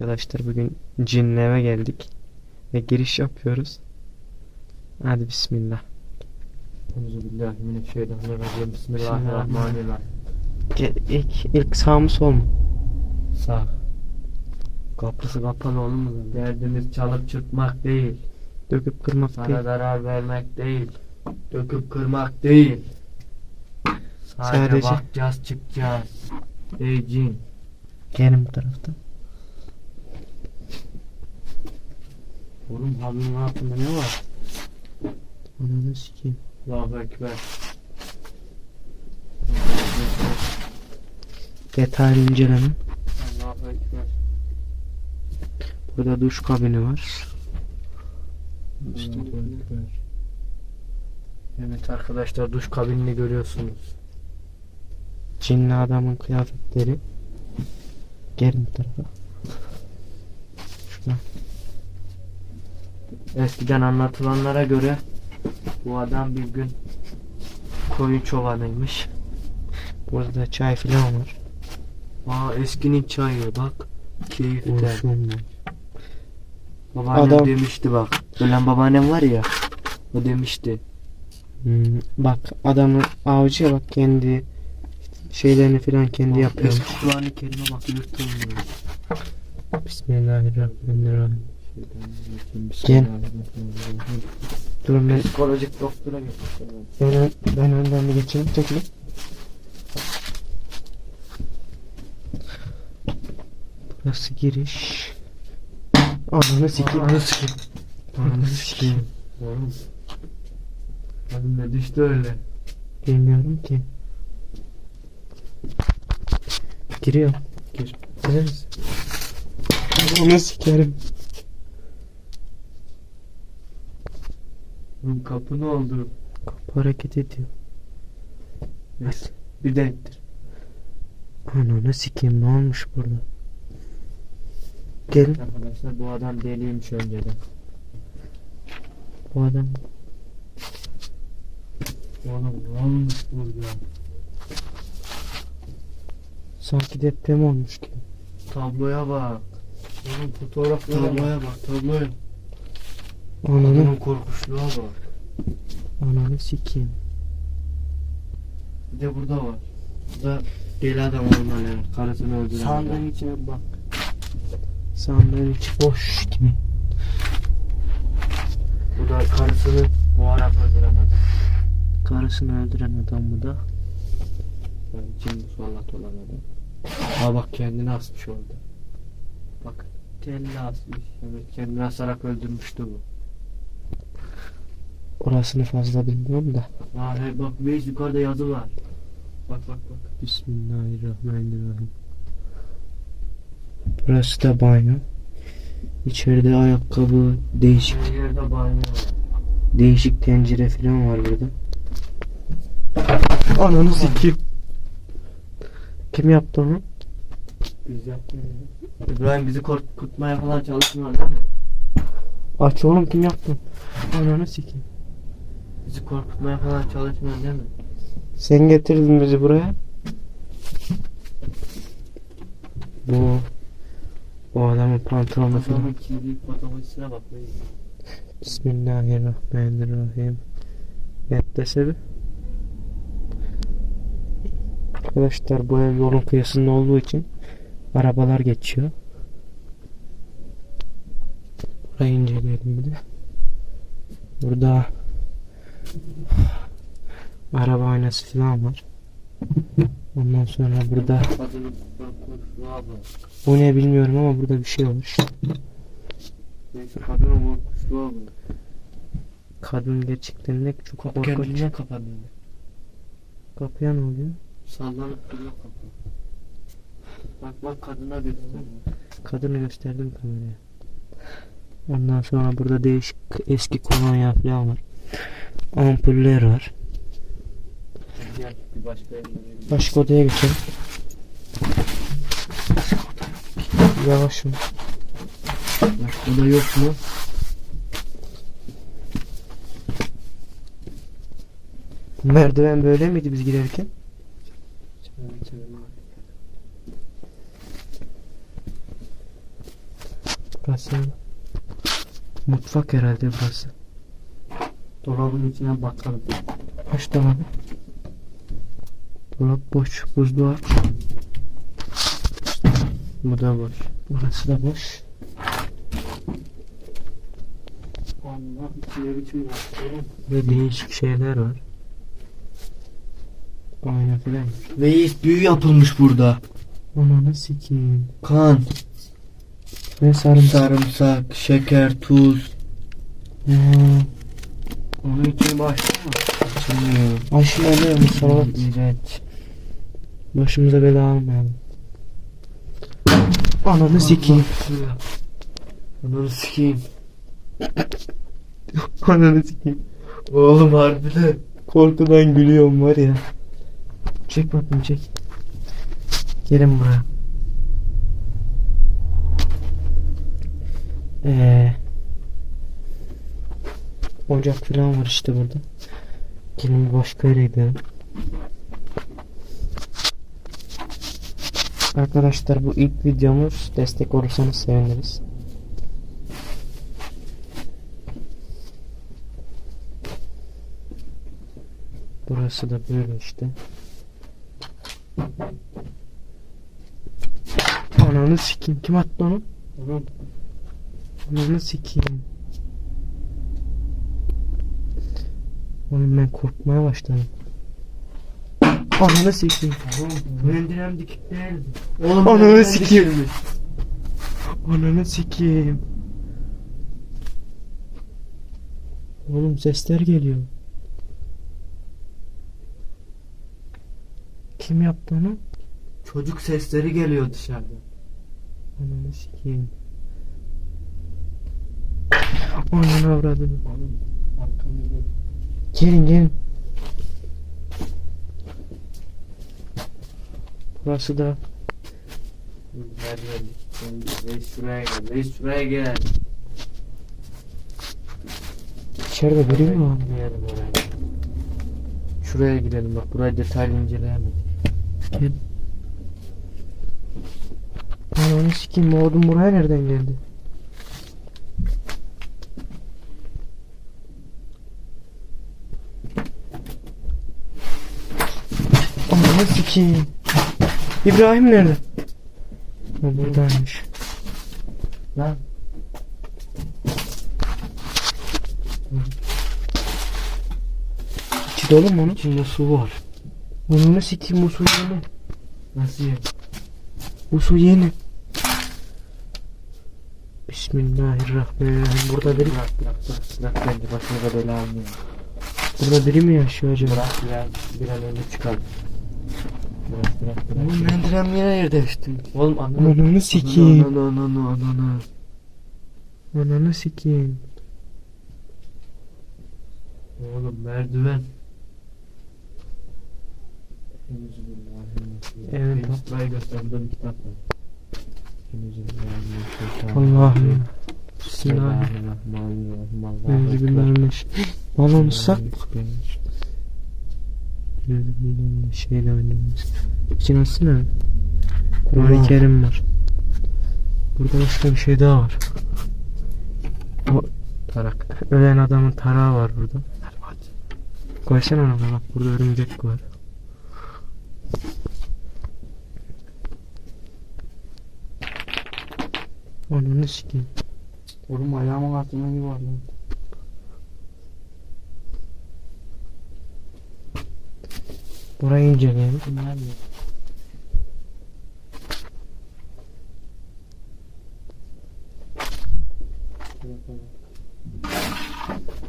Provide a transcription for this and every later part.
Arkadaşlar bugün cinli eve geldik. Ve giriş yapıyoruz. Hadi bismillah. Bismillahirrahmanirrahim. Ge- İlk, ilk sağ mı sol mu? Sağ. Kapısı kapalı lan? Derdimiz çalıp çırpmak değil. Döküp kırmak Sana değil. zarar vermek değil. Döküp kırmak değil. Sadece, Sadece- bakacağız çıkacağız. Ey cin. Gelin bu taraftan. Oğlum halının altında ne var? Ananı sikeyim. Allahu Ekber. Detaylı inceleme. Allahu Ekber. Burada duş kabini var. Evet arkadaşlar duş kabinini görüyorsunuz. Cinli adamın kıyafetleri. Gelin tarafa. Şuradan. Eskiden anlatılanlara göre bu adam bir gün koyun çobanıymış. Burada da çay filan var. Aa eskinin çayı bak. Keyiften. Babaannem Adam- demişti bak. Ölen babaannem var ya. O demişti. Hmm, bak adamı avcı bak kendi şeylerini filan kendi yapıyor. Eski Kur'an-ı Kerim'e bak yırtılmıyor. Bismillahirrahmanirrahim. Gel. Durun ben, Psikolojik doktora gitmişler. ben, ben önden bir geçeyim. Çekilin. Burası giriş. Ananı sikeyim. Ananı sikeyim. Ananı sikeyim. Oğlum. Oğlum ne düştü öyle? Bilmiyorum ki. Giriyor. Gir. Gireriz. Ananı sikerim. Kapı ne oldu? Kapı hareket ediyor. Neyse. Bir de ettir. Ananı sikeyim ne olmuş burada? Gelin Arkadaşlar bu adam deliymiş önceden. bu adam. Oğlum ne olmuş burada? Sanki deprem olmuş gibi. Tabloya bak. Oğlum fotoğraflara Tabloya bak tabloya. Ananı, Adamın korkuşluğa bak. ananı sikeyim. Bir de burada var. Burada deli adam olmalı yani. Karısını öldüren Sandığın adam. içine bak. Sandığın içi boş gibi. Bu da karısını boğarak öldüren adam. Karısını öldüren adam bu da. Yani cin musallat olan adam. Ha bak kendini asmış orada. Bak kendini asmış. Evet kendini asarak öldürmüştü bu. Orasını fazla bilmiyorum da. Ha he bak Veys yukarıda yazı var. Bak bak bak. Bismillahirrahmanirrahim. Burası da banyo. İçeride ayakkabı, değişik Her yerde banyo var. değişik tencere falan var burada. Ananı sikeyim. Kim yaptı onu? Biz yapmıyoruz. İbrahim bizi korkutmaya falan çalışmıyor değil mi? Aç oğlum kim yaptı? Ananı sikeyim. Bizi korkutmaya falan çalışmıyor değil mi? Sen getirdin bizi buraya. Bu bu adamın pantolonu falan. Adamın kirli fotoğrafına bak. Veys. Bismillahirrahmanirrahim. Beklese bir. Arkadaşlar bu ev yolun kıyısında olduğu için arabalar geçiyor. Burayı inceleyelim bir de. Burada araba aynası falan var. Ondan sonra burada bu ne bilmiyorum ama burada bir şey bak. Kadın gerçekten de çok korkunç. kendine kapandı. Kapıya ne oluyor? Sallanıp duruyor kapı. Bak bak kadına göster. Kadını gösterdim kameraya. Ondan sonra burada değişik eski kolonya falan var. Ampuller var. Başka odaya geçelim. Yavaş mı? Başka da yok mu? Merdiven böyle miydi biz çevir. Burası mutfak herhalde burası. Dolabın içine bakalım. Aç dolabı. Dolap boş. Buzluğu aç. Bu da boş. Burası da boş. Allah içine biçim Ve değişik şeyler var. Ayna filan. Reis büyü yapılmış burada. Ananı sikeyim. Kan, Ne sarımsak. sarımsak, şeker, tuz. Ha, Onun için başlıyor mu? Açılmıyor. Aşılalı salat. İğrenç. Başımıza bela almayalım. Ananı sikeyim. Ananı sikeyim. Ananı sikeyim. Oğlum harbiden. Korkudan gülüyorum var ya. Çek bakayım çek. Gelin buraya. Ee, ocak falan var işte burada. Gelin bir başka yere gidelim. Arkadaşlar bu ilk videomuz. Destek olursanız seviniriz. Burası da böyle işte. Ananı sikeyim. Kim attı onu? Ananı sikeyim. Oğlum ben korkmaya başladım. Ananı sikeyim. Mendirem dikik değildi. Oğlum Ananı sikeyim. Ananı sikeyim. Oğlum sesler geliyor. Kim yaptı onu? Çocuk sesleri geliyor dışarıda. Ananı sikeyim. Ananı avradını. Oğlum arkamızda. Gelin gelin. Burası da. Reis şuraya gel. Reis şuraya gel. içeride biri mi var? Gidelim oraya. Şuraya gidelim bak burayı detaylı inceleyemedik. Gel. Ananı sikeyim oğlum buraya nereden geldi? Ananı sikeyim. İbrahim nerede? Ha buradaymış. Lan. İçi dolu mu onun? İçinde su var. Ananı sikeyim bu su yeni. Nasıl ya? Bu su yeni. Bismillahirrahmanirrahim. Burada biri, Bırak bırak bırak. Bırak bence başımıza bela almıyor. burada biri mi yaşıyor acaba? Bırak biraz bir an önce çıkalım. Oğlum mendirem yine yer değişti. Oğlum ananı. Ananı sikeyim. Ananı ananı ananı. Ananı sikeyim. Oğlum merdiven. Evet, Ben Burayı gösterdim kitap var. Allah'ım. Bismillahirrahmanirrahim. Bismillahirrahmanirrahim. Balonu sak. Euzubillahimineşşeytanirracim. İçine açsana. Kur'an-ı Allah. Kerim var. Burada başka bir şey daha var. Tarak. Ölen adamın tarağı var burada. Koysana ona bak burada örümcek var. Ananı sikeyim. Oğlum ayağımın altına gibi var lan. Burayı inceleyelim. Bunlar ne?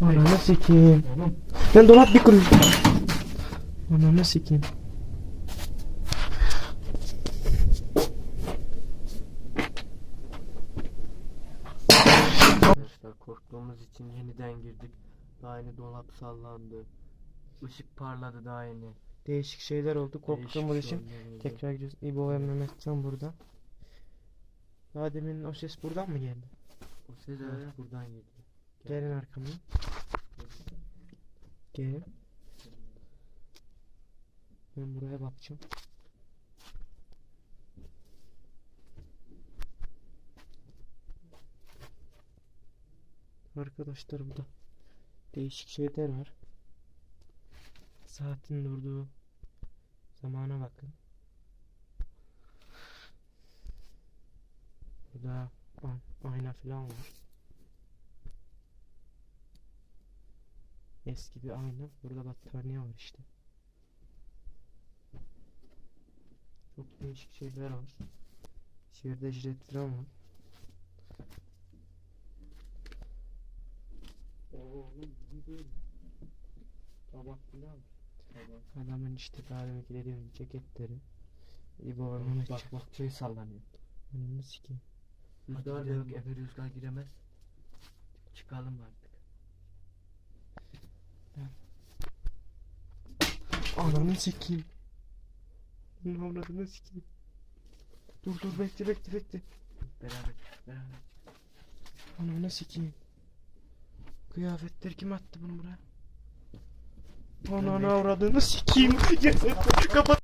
Ananı sikeyim. Ben dolap bir kuruş. Ananı sikeyim. Arkadaşlar korktuğumuz için yeniden girdik. Daha yeni dolap sallandı. Işık parladı daha yeni. Değişik şeyler oldu. Korktuğumuz Değişik için tekrar gidiyoruz. İbo ve Mehmetcan burada. Daha demin o ses buradan mı geldi? O ses evet buradan geliyor. Gelin arkamdan. Gelin. Ben buraya bakacağım. Arkadaşlar burada değişik şeyler var. Saatin durduğu zamana bakın. Burada ayna falan var. Eski bir ayna. Burada battaniye var işte. Çok değişik şeyler var. Şehirde jilet falan var. Oğlum bu böyle. Tabak filan. Tabak. Adamın işte daha demek dediğim ceketleri. İbo onu Bak bak şey sallanıyor. Önünü sikeyim. Rüzgar da yok. Eve rüzgar giremez. Çıkalım artık. Ananı sikeyim. Ne avradını sikeyim. Dur dur bekle bekle bekle. Beraber beraber. Ananı sikeyim. Kıyafetleri kim attı bunu buraya? Ananı avradını sikeyim. Kapat.